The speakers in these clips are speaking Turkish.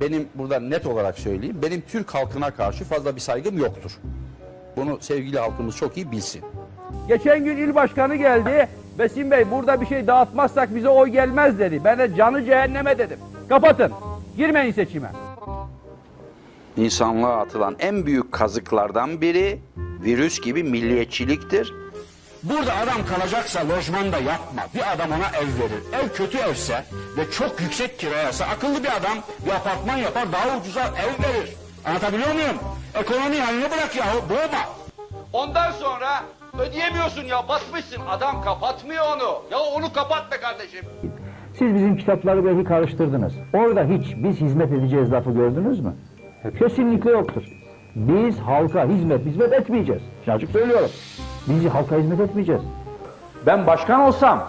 benim burada net olarak söyleyeyim. Benim Türk halkına karşı fazla bir saygım yoktur. Bunu sevgili halkımız çok iyi bilsin. Geçen gün il başkanı geldi. Besim Bey burada bir şey dağıtmazsak bize oy gelmez dedi. Ben de canı cehenneme dedim. Kapatın. Girmeyin seçime. İnsanlığa atılan en büyük kazıklardan biri virüs gibi milliyetçiliktir. Burada adam kalacaksa lojmanda yapma. Bir adam ona ev verir. Ev kötü evse ve çok yüksek kiraysa akıllı bir adam bir apartman yapar daha ucuza ev verir. Anlatabiliyor muyum? Ekonomi haline bırak yahu boğma. Ondan sonra ödeyemiyorsun ya batmışsın. Adam kapatmıyor onu. Ya onu kapat be kardeşim. Siz bizim kitapları belki karıştırdınız. Orada hiç biz hizmet edeceğiz lafı gördünüz mü? Kesinlikle yoktur. Biz halka hizmet hizmet etmeyeceğiz. Açık söylüyorum. Biz halka hizmet etmeyeceğiz. Ben başkan olsam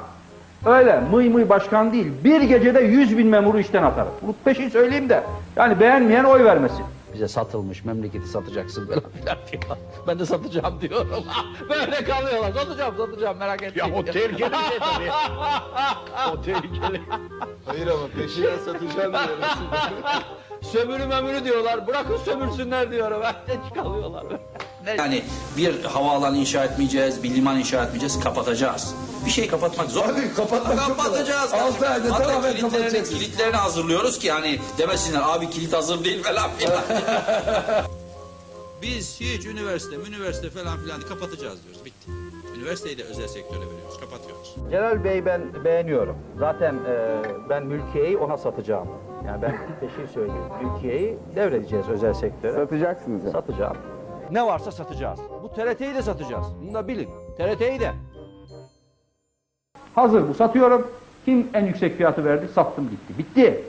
öyle mıy mıy başkan değil bir gecede 100 bin memuru işten atarım. Bu peşin söyleyeyim de yani beğenmeyen oy vermesin. Bize satılmış memleketi satacaksın falan filan diyor. Ben de satacağım diyorum. Böyle kalıyorlar. Satacağım satacağım merak etmeyin. Ya o tehlikeli bir şey tabii. o tehlikeli. Hayır ama peşinen satacağım diyor. Sömürü memürü diyorlar. Bırakın sömürsünler diyorum. Ben de kalıyorlar. Yani bir havaalanı inşa etmeyeceğiz, bir liman inşa etmeyeceğiz, kapatacağız. Bir şey kapatmak zor. Abi kapatmak çok Kapatacağız. kolay. Altı ayda Hatta tamamen kilitlerini, kapatacaksın. kilitlerini hazırlıyoruz ki hani demesinler abi kilit hazır değil falan filan. Biz hiç üniversite, üniversite falan filan kapatacağız diyoruz. Bitti. Üniversiteyi de özel sektöre veriyoruz. Kapatıyoruz. Celal Bey ben beğeniyorum. Zaten e, ben mülkiyeyi ona satacağım. Yani ben peşin söyleyeyim. Mülkiyeyi devredeceğiz özel sektöre. Satacaksınız ya. Satacağım. Ne varsa satacağız. Bu TRT'yi de satacağız. Bunu da bilin. TRT'yi de. Hazır bu satıyorum. Kim en yüksek fiyatı verdi? Sattım gitti. Bitti.